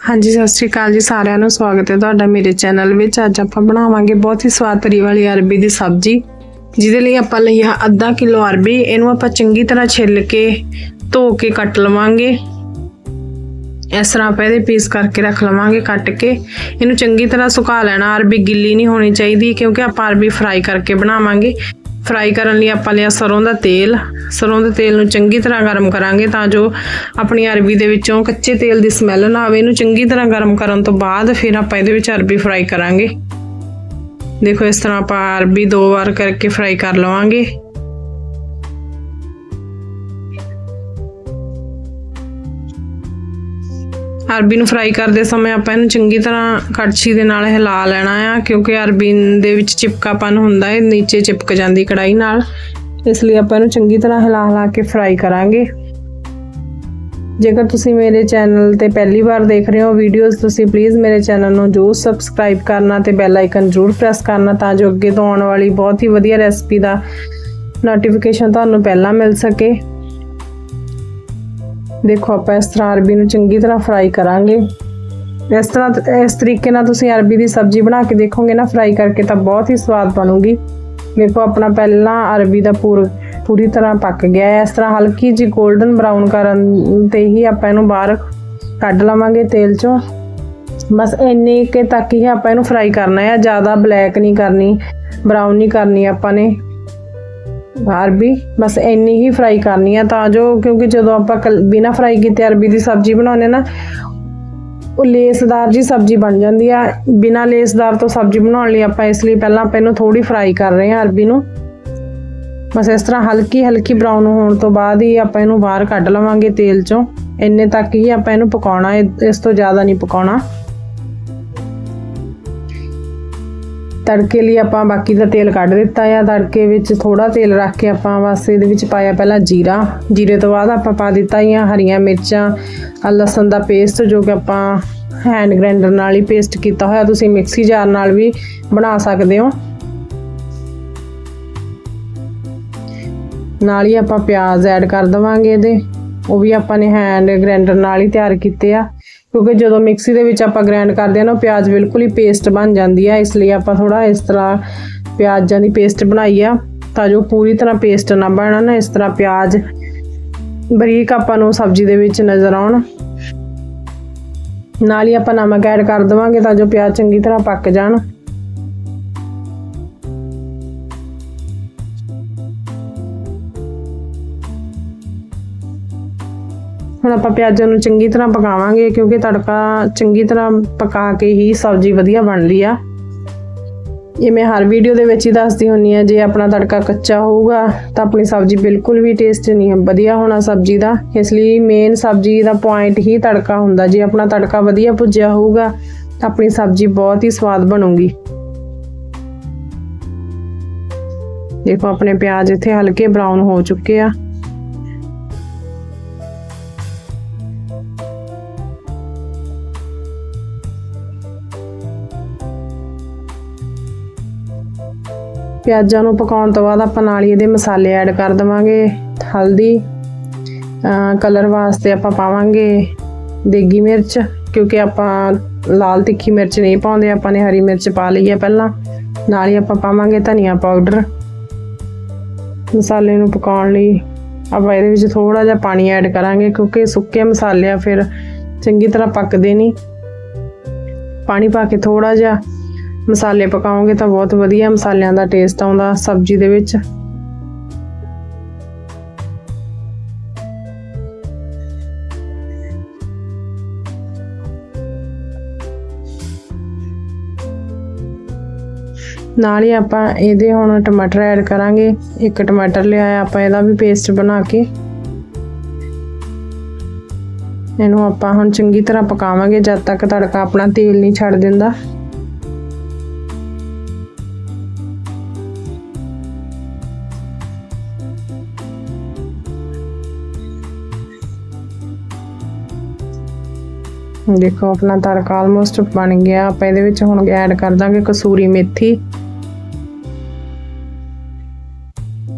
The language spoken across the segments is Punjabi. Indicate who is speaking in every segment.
Speaker 1: ਹਾਂਜੀ, ਸਤਿ ਸ਼੍ਰੀ ਅਕਾਲ ਜੀ, ਸਾਰਿਆਂ ਨੂੰ ਸਵਾਗਤ ਹੈ ਤੁਹਾਡਾ ਮੇਰੇ ਚੈਨਲ ਵਿੱਚ। ਅੱਜ ਆਪਾਂ ਬਣਾਵਾਂਗੇ ਬਹੁਤ ਹੀ ਸਵਾਦ ਤਰੀ ਵਾਲੀ ਅਰਬੀ ਦੀ ਸਬਜ਼ੀ, ਜਿਹਦੇ ਲਈ ਆਪਾਂ ਲਈ ਆ ਅੱਧਾ ਕਿਲੋ ਅਰਬੀ। ਇਹਨੂੰ ਆਪਾਂ ਚੰਗੀ ਤਰ੍ਹਾਂ ਛਿੱਲ ਕੇ, ਧੋ ਕੇ ਕੱਟ ਲਵਾਂਗੇ। ਇਸ ਤਰ੍ਹਾਂ ਆਪਾਂ ਇਹਦੇ ਪੀਸ ਕਰਕੇ ਰੱਖ ਲਵਾਂਗੇ, ਕੱਟ ਕੇ। ਇਹਨੂੰ ਚੰਗੀ ਤਰ੍ਹਾਂ ਸੁਕਾ ਲੈਣਾ। ਅਰਬੀ ਗਿੱਲੀ ਨਹੀਂ ਹੋਣੀ ਚਾਹੀਦੀ, ਕਿਉਂਕਿ ਆਪਾਂ ਅਰਬੀ ਫਰਾਈ ਕਰਕੇ ਬਣਾਵਾਂਗੇ। ਫਰਾਈ ਕਰਨ ਲਈ ਆਪਾਂ ਲਿਆ ਸਰੋਂ ਦਾ ਤੇਲ। ਸਰੋਂ ਦੇ ਤੇਲ ਨੂੰ ਚੰਗੀ ਤਰ੍ਹਾਂ ਗਰਮ ਕਰਾਂਗੇ ਤਾਂ ਜੋ ਆਪਣੀ ਅਰਬੀ ਦੇ ਵਿੱਚੋਂ ਕੱਚੇ ਤੇਲ ਦੀ ਸਮੈਲ ਨਾ ਆਵੇ। ਇਹਨੂੰ ਚੰਗੀ ਤਰ੍ਹਾਂ ਗਰਮ ਕਰਨ ਤੋਂ ਬਾਅਦ ਫਿਰ ਆਪਾਂ ਇਹਦੇ ਵਿੱਚ ਅਰਬੀ ਫਰਾਈ ਕਰਾਂਗੇ। ਦੇਖੋ ਇਸ ਤਰ੍ਹਾਂ ਆਪਾਂ ਅਰਬੀ ਦੋ ਵਾਰ ਕਰਕੇ ਫਰਾਈ ਕਰ ਲਵਾਂਗੇ। ਅਰਬੀ ਨੂੰ ਫਰਾਈ ਕਰਦੇ ਸਮੇਂ ਆਪਾਂ ਇਹਨੂੰ ਚੰਗੀ ਤਰ੍ਹਾਂ ਕੜਛੀ ਦੇ ਨਾਲ ਹਿਲਾ ਲੈਣਾ ਆ, ਕਿਉਂਕਿ ਅਰਬੀ ਦੇ ਵਿੱਚ ਚਿਪਕਾਪਨ ਹੁੰਦਾ ਹੈ, ਨੀਚੇ ਚਿਪਕ ਜਾਂਦੀ ਕੜਾਈ ਨਾਲ। ਇਸ ਲਈ ਆਪਾਂ ਇਹਨੂੰ ਚੰਗੀ ਤਰ੍ਹਾਂ ਹਿਲਾ ਹਿਲਾ ਕੇ ਫਰਾਈ ਕਰਾਂਗੇ। ਜੇਕਰ ਤੁਸੀਂ ਮੇਰੇ ਚੈਨਲ ਤੇ ਪਹਿਲੀ ਵਾਰ ਦੇਖ ਰਹੇ ਹੋ ਵੀਡੀਓਜ਼ ਤੁਸੀਂ ਪਲੀਜ਼ ਮੇਰੇ ਚੈਨਲ ਨੂੰ ਜਰੂਰ ਸਬਸਕ੍ਰਾਈਬ ਕਰਨਾ ਤੇ ਬੈਲ ਆਈਕਨ ਜਰੂਰ ਪ੍ਰੈਸ ਕਰਨਾ ਤਾਂ ਜੋ ਅੱਗੇ ਤੋਂ ਆਉਣ ਵਾਲੀ ਬਹੁਤ ਹੀ ਵਧੀਆ ਰੈਸਪੀ ਦਾ ਨੋਟੀਫਿਕੇਸ਼ਨ ਤੁਹਾਨੂੰ ਪਹਿਲਾਂ ਮਿਲ ਸਕੇ। ਦੇਖੋ, ਆਪਾਂ ਇਸ ਤਰ੍ਹਾਂ ਅਰਬੀ ਨੂੰ ਚੰਗੀ ਤਰ੍ਹਾਂ ਫਰਾਈ ਕਰਾਂਗੇ। ਇਸ ਤਰ੍ਹਾਂ ਇਸ ਤਰੀਕੇ ਨਾਲ ਤੁਸੀਂ ਅਰਬੀ ਦੀ ਸਬਜ਼ੀ ਬਣਾ ਕੇ ਦੇਖੋਗੇ ਨਾ ਫਰਾਈ ਕਰਕੇ ਤਾਂ ਬਹੁਤ ਹੀ ਸਵਾਦ ਬਣੂਗੀ। ਦੇਖੋ, ਆਪਣਾ ਪਹਿਲਾਂ ਅਰਬੀ ਦਾ ਪੂਰ, ਪੂਰੀ ਤਰ੍ਹਾਂ ਪੱਕ ਗਿਆ ਹੈ। ਇਸ ਤਰ੍ਹਾਂ ਹਲਕੀ ਜੀ 골ਡਨ ਬਰਾਊਨ ਕਰਨ ਤੇ ਹੀ ਆਪਾਂ ਇਹਨੂੰ ਬਾਹਰ ਕੱਢ ਲਵਾਂਗੇ ਤੇਲ ਚੋਂ। ਬਸ ਇੰਨੇ ਕੇ ਤੱਕ ਹੀ ਆਪਾਂ ਇਹਨੂੰ ਫਰਾਈ ਕਰਨਾ ਹੈ। ਜ਼ਿਆਦਾ ਬਲੈਕ ਨਹੀਂ ਕਰਨੀ ਬਰਾਊਨ ਨਹੀਂ ਕਰਨੀ ਆਪਾਂ ਨੇ। ਅਰਬੀ ਬਸ ਇੰਨੀ ਹੀ ਫਰਾਈ ਕਰਨੀ ਆ ਤਾਂ ਜੋ, ਕਿਉਂਕਿ ਜਦੋਂ ਆਪਾਂ ਕਲ- ਬਿਨਾਂ ਫਰਾਈ ਕੀਤੇ ਅਰਬੀ ਦੀ ਸਬਜ਼ੀ ਬਣਾਉਂਦੇ ਨਾ, ਉਹ ਲੇਸਦਾਰ ਜੀ ਸਬਜ਼ੀ ਬਣ ਜਾਂਦੀ ਆ। ਬਿਨਾਂ ਲੇਸਦਾਰ ਤੋਂ ਸਬਜ਼ੀ ਬਣਾਉਣ ਲਈ ਆਪਾਂ ਇਸ ਲਈ ਪਹਿਲਾਂ ਆਪਾਂ ਇਹਨੂੰ ਥੋੜੀ ਫਰਾਈ ਕਰ ਰਹੇ ਹਾਂ ਅਰਬੀ ਨੂੰ। ਬਸ ਇਸ ਤਰ੍ਹਾਂ ਹਲਕੀ ਹਲਕੀ ਬਰਾਊਨ ਹੋਣ ਤੋਂ ਬਾਅਦ ਹੀ ਆਪਾਂ ਇਹਨੂੰ ਬਾਹਰ ਕੱਢ ਲਵਾਂਗੇ ਤੇਲ ਚੋਂ। ਇੰਨੇ ਤੱਕ ਹੀ ਆਪਾਂ ਇਹਨੂੰ ਪਕਾਉਣਾ, ਇਸ ਤੋਂ ਜ਼ਿਆਦਾ ਨਹੀਂ ਪਕਾਉਣਾ। ਤੜਕੇ ਲਈ ਆਪਾਂ ਬਾਕੀ ਦਾ ਤੇਲ ਕੱਢ ਦਿੱਤਾ ਆ। ਤੜਕੇ ਵਿੱਚ ਥੋੜਾ ਤੇਲ ਰੱਖ ਕੇ ਆਪਾਂ ਬਸ ਇਹਦੇ ਵਿੱਚ ਪਾਇਆ ਪਹਿਲਾਂ ਜੀਰਾ। ਜੀਰੇ ਤੋਂ ਬਾਅਦ ਆਪਾਂ ਪਾ ਦਿੱਤਾ ਆ ਹਰੀਆਂ ਮਿਰਚਾਂ ਲਸਣ ਦਾ ਪੇਸਟ ਜੋ ਕਿ ਆਪਾਂ ਹੈਂਡ ਗ੍ਰਾਈਂਡਰ ਨਾਲ ਹੀ ਪੇਸਟ ਕੀਤਾ ਹੋਇਆ। ਤੁਸੀਂ ਮਿਕਸੀ ਜਾਰ ਨਾਲ ਵੀ ਬਣਾ ਸਕਦੇ ਹੋ। ਨਾਲ ਹੀ ਆਪਾਂ ਪਿਆਜ਼ ਐਡ ਕਰ ਦਵਾਂਗੇ ਇਹਦੇ। ਉਹ ਵੀ ਆਪਾਂ ਨੇ ਹੈਂਡ ਗ੍ਰਾਈਂਡਰ ਨਾਲ ਹੀ ਤਿਆਰ ਕੀਤੇ ਆ। ਕਿਉਂਕਿ ਜਦੋਂ ਮਿਕਸੀ ਦੇ ਵਿੱਚ ਆਪਾਂ ਗ੍ਰਾਈਂਡ ਕਰਦੇ ਆ ਨਾ, ਉਹ ਪਿਆਜ਼ ਬਿਲਕੁਲ ਹੀ ਪੇਸਟ ਬਣ ਜਾਂਦੀ ਆ। ਇਸ ਲਈ ਆਪਾਂ ਥੋੜਾ ਇਸ ਤਰ੍ਹਾਂ ਪਿਆਜ਼ਾਂ ਦੀ ਪੇਸਟ ਬਣਾਈ ਆ, ਤਾਂ ਜੋ ਪੂਰੀ ਤਰ੍ਹਾਂ ਪੇਸਟ ਨਾ ਬਣਨ ਇਸ ਤਰ੍ਹਾਂ ਪਿਆਜ਼ ਬਰੀਕ ਆਪਾਂ ਨੂੰ ਸਬਜ਼ੀ ਦੇ ਵਿੱਚ ਨਜ਼ਰ ਆਉਣ। ਨਾਲ ਹੀ ਆਪਾਂ ਨਮਕ ਐਡ ਕਰ ਦਵਾਂਗੇ ਤਾਂ ਜੋ ਪਿਆਜ਼ ਚੰਗੀ ਤਰ੍ਹਾਂ ਪੱਕ ਜਾਣ। ਹੁਣ ਆਪਾਂ ਪਿਆਜ਼ਾਂ ਨੂੰ ਚੰਗੀ ਤਰ੍ਹਾਂ ਪਕਾਵਾਂਗੇ, ਕਿਉਂਕਿ ਤੜਕਾ ਚੰਗੀ ਤਰ੍ਹਾਂ ਪਕਾ ਕੇ ਹੀ ਸਬਜ਼ੀ ਵਧੀਆ ਬਣਦੀ ਆ। ਇਹ ਮੈਂ ਹਰ ਵੀਡੀਓ ਦੇ ਵਿੱਚ ਹੀ ਦੱਸਦੀ ਹੁੰਨੀ ਆ ਜੇ ਆਪਣਾ ਤੜਕਾ ਕੱਚਾ ਹੋਊਗਾ ਤਾਂ ਆਪਣੀ ਸਬਜ਼ੀ ਬਿਲਕੁਲ ਵੀ ਟੇਸਟ ਨਹੀਂ ਵਧੀਆ ਹੋਣਾ ਸਬਜ਼ੀ ਦਾ। ਇਸ ਲਈ ਮੇਨ ਸਬਜ਼ੀ ਦਾ ਪੁਆਇੰਟ ਹੀ ਤੜਕਾ ਹੁੰਦਾ। ਜੇ ਆਪਣਾ ਤੜਕਾ ਵਧੀਆ ਭੁੱਜਿਆ ਹੋਊਗਾ, ਤਾਂ ਆਪਣੀ ਸਬਜ਼ੀ ਬਹੁਤ ਹੀ ਸਵਾਦ ਬਣੂਗੀ। ਦੇਖੋ, ਆਪਣੇ ਪਿਆਜ਼ ਇੱਥੇ ਹਲਕੇ ਬਰਾਊਨ ਹੋ ਚੁੱਕੇ ਆ। ਪਿਆਜ਼ਾਂ ਨੂੰ ਪਕਾਉਣ ਤੋਂ ਬਾਅਦ ਆਪਾਂ ਨਾਲ ਹੀ ਇਹਦੇ ਮਸਾਲੇ ਐਡ ਕਰ ਦਵਾਂਗੇ। ਹਲਦੀ ਕਲਰ ਵਾਸਤੇ ਆਪਾਂ ਪਾਵਾਂਗੇ ਦੇਗੀ ਮਿਰਚ, ਕਿਉਂਕਿ ਆਪਾਂ ਲਾਲ ਤਿੱਖੀ ਮਿਰਚ ਨਹੀਂ ਪਾਉਂਦੇ, ਆਪਾਂ ਨੇ ਹਰੀ ਮਿਰਚ ਪਾ ਲਈ ਹੈ ਪਹਿਲਾਂ। ਨਾਲ ਹੀ ਆਪਾਂ ਪਾਵਾਂਗੇ ਧਨੀਆ ਪਾਊਡਰ ਮਸਾਲੇ ਨੂੰ ਪਕਾਉਣ ਲਈ ਆਪਾਂ ਇਹਦੇ ਵਿੱਚ ਥੋੜਾ ਜਿਹਾ ਪਾਣੀ ਐਡ ਕਰਾਂਗੇ, ਕਿਉਂਕਿ ਸੁੱਕੇ ਮਸਾਲੇ ਆ ਫਿਰ ਚੰਗੀ ਤਰ੍ਹਾਂ ਪੱਕਦੇ ਨਹੀਂ। ਪਾਣੀ ਪਾ ਕੇ ਥੋੜਾ ਜਿਹਾ ਮਸਾਲੇ ਪਕਾਓਗੇ ਤਾਂ ਬਹੁਤ ਵਧੀਆ, ਮਸਾਲਿਆਂ ਦਾ ਟੇਸਟ ਆਉਂਦਾ ਸਬਜ਼ੀ ਦੇ ਵਿੱਚ। ਨਾਲ ਹੀ ਆਪਾਂ ਇਹਦੇ ਹੁਣ ਟਮਾਟਰ ਐਡ ਕਰਾਂਗੇ। ਇੱਕ ਟਮਾਟਰ ਲਿਆਇਆ, ਆਪਾਂ ਇਹਦਾ ਵੀ ਪੇਸਟ ਬਣਾ ਕੇ। ਇਹਨੂੰ ਆਪਾਂ ਹੁਣ ਚੰਗੀ ਤਰ੍ਹਾਂ ਪਕਾਵਾਂਗੇ, ਜਦ ਤੱਕ ਤੜਕਾ ਆਪਣਾ ਤੇਲ ਨਹੀਂ ਛੱਡ ਦਿੰਦਾ। ਦੇਖੋ, ਆਪਣਾ ਤੜਕਾ ਆਲਮੋਸਟ ਬਣ ਗਿਆ। ਆਪਾਂ ਇਹਦੇ ਵਿੱਚ ਹੁਣ ਐਡ ਕਰ ਦਾਂਗੇ ਕਸੂਰੀ ਮੇਥੀ।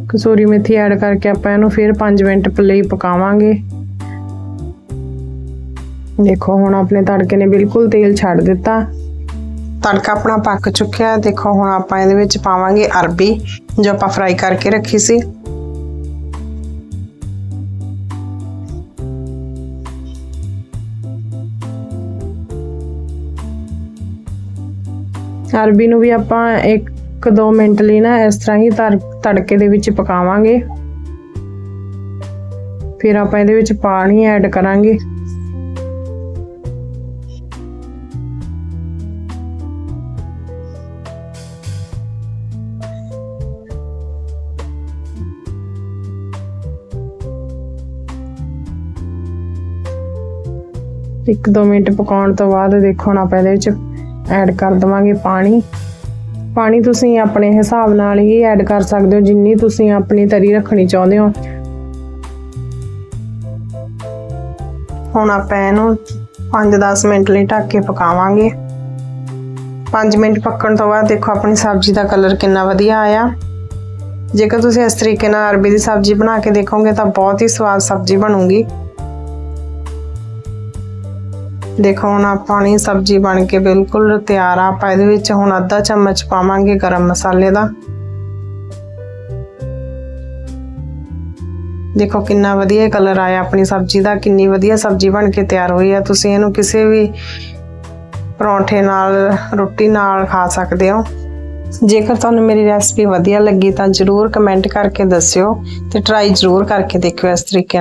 Speaker 1: ਕਸੂਰੀ ਮੇਥੀ ਐਡ ਕਰਕੇ ਆਪਾਂ ਇਹਨੂੰ ਫਿਰ 5 ਮਿੰਟ ਲਈ ਪਕਾਵਾਂਗੇ। ਦੇਖੋ, ਹੁਣ ਆਪਣੇ ਤੜਕੇ ਨੇ ਬਿਲਕੁਲ ਤੇਲ ਛੱਡ ਦਿੱਤਾ। ਤੜਕਾ ਆਪਣਾ ਪੱਕ ਚੁੱਕਿਆ। ਦੇਖੋ, ਹੁਣ ਆਪਾਂ ਇਹਦੇ ਵਿੱਚ ਪਾਵਾਂਗੇ ਅਰਬੀ, ਜੋ ਆਪਾਂ ਫਰਾਈ ਕਰਕੇ ਰੱਖੀ ਸੀ। ਅਰਬੀ ਨੂੰ ਵੀ ਆਪਾਂ 1-2 ਮਿੰਟ ਲਈ ਨਾ ਇਸ ਤਰ੍ਹਾਂ ਹੀ ਤੜ- ਤੜਕੇ ਦੇ ਵਿੱਚ ਪਕਾਵਾਂਗੇ। ਫਿਰ ਆਪਾਂ ਇਹਦੇ ਵਿੱਚ ਪਾਣੀ ਐਡ ਕਰਾਂਗੇ। ਇੱਕ ਦੋ ਮਿੰਟ ਪਕਾਉਣ ਤੋਂ ਬਾਅਦ ਦੇਖੋ ਹੁਣ ਆਪਾਂ ਇਹਦੇ ਵਿੱਚ ਐਡ ਕਰ ਦਵਾਂਗੇ ਪਾਣੀ। ਪਾਣੀ ਤੁਸੀਂ ਆਪਣੇ ਹਿਸਾਬ ਨਾਲ ਹੀ ਐਡ ਕਰ ਸਕਦੇ ਹੋ, ਜਿੰਨੀ ਤੁਸੀਂ ਆਪਣੀ ਤਰੀ ਰੱਖਣੀ ਚਾਹੁੰਦੇ ਹੋ। ਹੁਣ ਆਪਾਂ ਇਹਨੂੰ 5-10 ਮਿੰਟ ਲਈ ਢੱਕ ਕੇ ਪਕਾਵਾਂਗੇ। 5 ਮਿੰਟ ਪੱਕਣ ਤੋਂ ਬਾਅਦ ਦੇਖੋ ਆਪਣੀ ਸਬਜ਼ੀ ਦਾ ਕਲਰ ਕਿੰਨਾ ਵਧੀਆ ਆਇਆ। ਜੇਕਰ ਤੁਸੀਂ ਇਸ ਤਰੀਕੇ ਨਾਲ ਅਰਬੀ ਦੀ ਸਬਜ਼ੀ ਬਣਾ ਕੇ ਦੇਖੋਗੇ ਤਾਂ ਬਹੁਤ ਹੀ ਸਵਾਦ ਸਬਜ਼ੀ ਬਣੂਗੀ। ਦੇਖੋ, ਹੁਣ ਆਪਾਂ ਆਪਣੀ ਸਬਜ਼ੀ ਬਣ ਕੇ ਬਿਲਕੁਲ ਤਿਆਰ ਆ, ਆਪਾਂ ਇਹਦੇ ਵਿੱਚ ਹੁਣ ਅੱਧਾ ਚਮਚ ਪਾਵਾਂਗੇ ਗਰਮ ਮਸਾਲੇ ਦਾ। ਦੇਖੋ, ਕਿੰਨਾ ਵਧੀਆ ਕਲਰ ਆਇਆ ਆਪਣੀ ਸਬਜ਼ੀ ਦਾ, ਕਿੰਨੀ ਵਧੀਆ ਸਬਜ਼ੀ ਬਣ ਕੇ ਤਿਆਰ ਹੋਈ ਆ। ਤੁਸੀਂ ਇਹਨੂੰ ਕਿਸੇ ਵੀ ਪਰੌਂਠੇ ਨਾਲ, ਰੋਟੀ ਨਾਲ ਖਾ ਸਕਦੇ ਹੋ। ਜੇਕਰ ਤੁਹਾਨੂੰ ਮੇਰੀ ਰੈਸਪੀ ਵਧੀਆ ਲੱਗੀ ਤਾਂ ਜਰੂਰ ਕਮੈਂਟ ਕਰਕੇ ਦੱਸਿਓ ਤੇ ਟਰਾਈ ਜਰੂਰ ਕਰਕੇ ਦੇਖਿਓ ਇਸ ਤਰੀਕੇ ਨਾਲ।